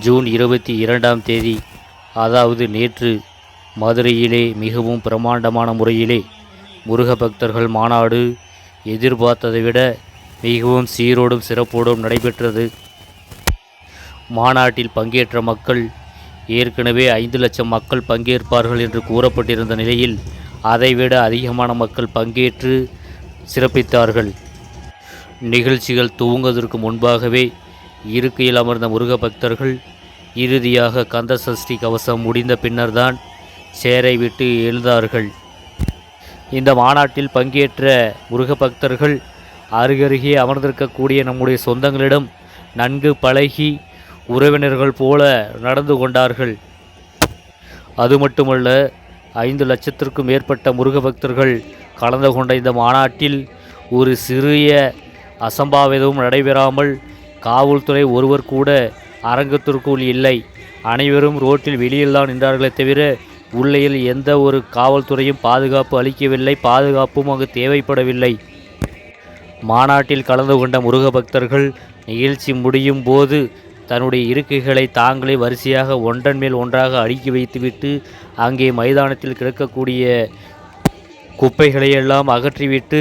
June இருபத்தி இரண்டாம் தேதி அதாவது நேற்று மதுரையிலே மிகவும் பிரமாண்டமான முறையிலே முருக பக்தர்கள் மாநாடு எதிர்பார்த்ததை விட மிகவும் சீரோடும் சிறப்போடும் நடைபெற்றது. மாநாட்டில் பங்கேற்ற மக்கள் ஏற்கனவே ஐந்து லட்சம் மக்கள் பங்கேற்பார்கள் என்று கூறப்பட்டிருந்த நிலையில் அதைவிட அதிகமான மக்கள் பங்கேற்று சிறப்பித்தார்கள். நிகழ்ச்சிகள் துவங்குவதற்கு முன்பாகவே இருக்கையில் அமர்ந்த முருக பக்தர்கள் இறுதியாக கந்த சஷ்டி கவசம் முடிந்த பின்னர்தான் சேரை விட்டு எழுந்தார்கள். இந்த மாநாட்டில் பங்கேற்ற முருக பக்தர்கள் அருகருகே அமர்ந்திருக்கக்கூடிய நம்முடைய சொந்தங்களிடம் நன்கு பழகி உறவினர்கள் போல நடந்து கொண்டார்கள். அது மட்டுமல்ல ஐந்து லட்சத்திற்கும் மேற்பட்ட முருக பக்தர்கள் கலந்து கொண்ட இந்த மாநாட்டில் ஒரு சிறிய அசம்பாவிதமும் நடைபெறாமல் காவல்துறை ஒருவர் கூட அரங்கத்திற்குள் இல்லை. அனைவரும் ரோட்டில் வெளியில்தான் நின்றார்களே தவிர உள்ளையில் எந்த ஒரு காவல்துறையும் பாதுகாப்பு அளிக்கவில்லை பாதுகாப்பும் அங்கு தேவைப்படவில்லை. மாநாட்டில் கலந்து கொண்ட முருக பக்தர்கள் நிகழ்ச்சி முடியும் போது தன்னுடைய இருக்கைகளை தாங்களே வரிசையாக ஒன்றன் மேல் ஒன்றாக அடுக்கி வைத்துவிட்டு அங்கே மைதானத்தில் கிடக்கக்கூடிய குப்பைகளை எல்லாம் அகற்றிவிட்டு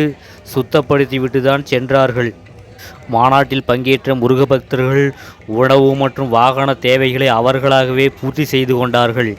சுத்தப்படுத்திவிட்டு தான் சென்றார்கள். மாநாட்டில் பங்கேற்ற முருகபக்தர்கள் உணவு மற்றும் வாகன தேவைகளை அவர்களாகவே பூர்த்தி செய்து கொண்டார்கள்.